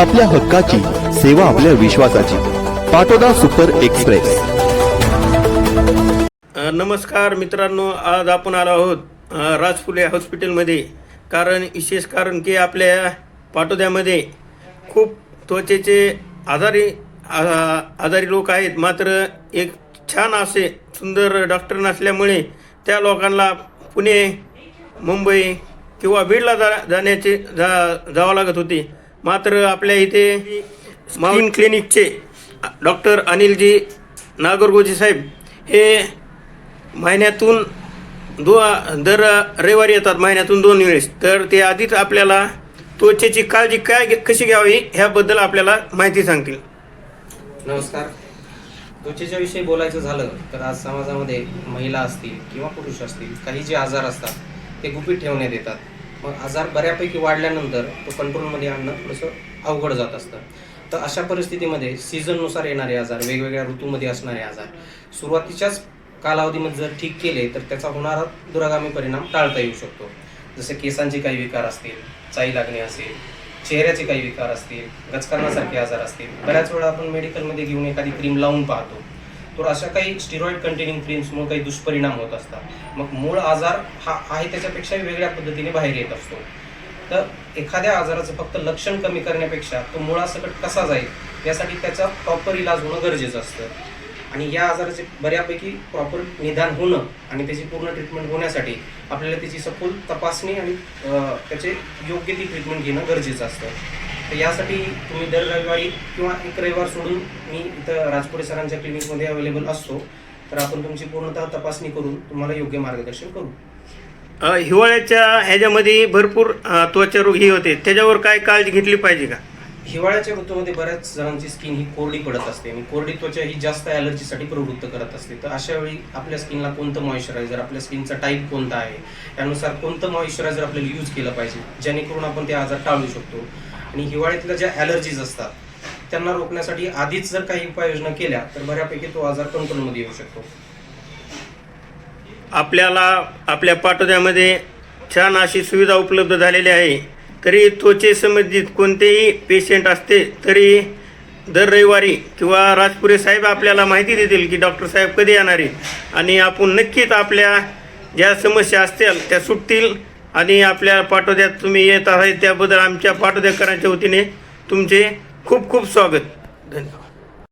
आपल्या हक्काची सेवा आपल्या विश्वासाची. Patoda super express. नमस्कार मित्रांनो आज आपण आलो आहोत राजफुले हॉस्पिटलमध्ये. कारण विशेष कारण की आपल्या पाटोद्यामध्ये खूप त्वचेचे आजारी आजारी लोक आहेत. मात्र एक छान असे सुंदर डॉक्टर नसल्यामुळे त्या लोकांना पुणे मुंबई किंवा बीडला जा जाण्याचे जा जावं लागत होते. मात्र आपल्या इथे स्किन क्लिनिकचे डॉक्टर अनिलजी नागरगोजी साहेब हे महिन्यातून दो दर रविवारी येतात महिन्यातून दोन वेळेस. तर ते आधीच आपल्याला त्वचेची काळजी काय कशी घ्यावी ह्याबद्दल आपल्याला माहिती सांगतील. नमस्कार. त्वचेच्या विषयी बोलायचं झालं तर आज समाजामध्ये महिला असतील किंवा पुरुष असतील काही जे आजार असतात ते गुपित ठेवण्यात येतात. मग आजार बऱ्यापैकी वाढल्यानंतर तो कंट्रोलमध्ये आणणं थोडंसं अवघड जात असतं. तर अशा परिस्थितीमध्ये सीझननुसार येणारे आजार वेगवेगळ्या ऋतूमध्ये असणारे आजार सुरुवातीच्याच कालावधीमध्ये जर ठीक केले तर त्याचा होणारा दुरागामी परिणाम टाळता येऊ शकतो. जसे केसांचे काही विकार असतील चाई लागणे असेल चेहऱ्याचे काही विकार असतील गचकरणासारखे आजार असतील बऱ्याच वेळा आपण मेडिकलमध्ये घेऊन एखादी क्रीम लावून पाहतो. तर अशा काही स्टिरॉइड कंटेनिंग क्रीम्समुळे काही दुष्परिणाम होत असतात. मग मूळ आजार हा आहे त्याच्यापेक्षा वेगळ्या पद्धतीने बाहेर येत असतो. तर एखाद्या आजाराचं फक्त लक्षण कमी करण्यापेक्षा तो मुळासकट कसा जाईल यासाठी त्याचा प्रॉपर इलाज होणं गरजेचं असतं. आणि या आजाराचे बऱ्यापैकी प्रॉपर निदान होणं आणि त्याची पूर्ण ट्रीटमेंट होण्यासाठी आपल्याला त्याची सखोल तपासणी आणि त्याचे योग्य ती ट्रीटमेंट घेणं गरजेचं असतं. तर यासाठी तुम्ही दर रविवारी किंवा एक रविवार सोडून मी इथं राजपुरे सरांच्या क्लिनिकमध्ये अवेलेबल असतो. तर आपण तुमची पूर्णतः तपासणी करून तुम्हाला योग्य मार्गदर्शन करू. हिवाळ्याच्या ह्याच्यामध्ये भरपूर त्वचा रोग ही होते. त्याच्यावर काय काळजी घेतली पाहिजे का? हिवाळ्याच्या ऋतूमध्ये बऱ्याच जणांची स्किन ही कोरडी पडत असते. आणि कोरडी त्वचा ही जास्त ॲलर्जीसाठी प्रवृत्त करत असते. तर अशा वेळी आपल्या स्किनला कोणतं मॉइश्चरायझर आपल्या स्किनचा टाईप कोणता आहे? त्यानुसार कोणतं मॉइश्चरायझर आपल्याला यूज केलं पाहिजे? जेणेकरून आपण ते आजार टाळू शकतो. आणि हिवाळ्यातल्या ज्या ॲलर्जीज असतात त्यांना रोखण्यासाठी आधीच जर काही उपाययोजना केल्या तर बऱ्यापैकी तो आजार कंट्रोलमध्ये येऊ शकतो. आपल्याला आपल्या पाठोद्यामध्ये छान अशी सुविधा उपलब्ध झालेली आहे. तरी त्वचे संबंधित कोणतेही पेशंट असते तरी दर रविवारी किंवा राजपुरे साहेब आपल्याला माहिती देतील की डॉक्टर साहेब कधी येणार आहे आणि आपण नक्कीच आपल्या ज्या समस्या असतील त्या सुटतील. आणि आपल्या पाठोद्यात तुम्ही येत आहे त्याबद्दल आमच्या पाठोद्याकरांच्या वतीने तुमचे खूप खूप स्वागत. धन्यवाद.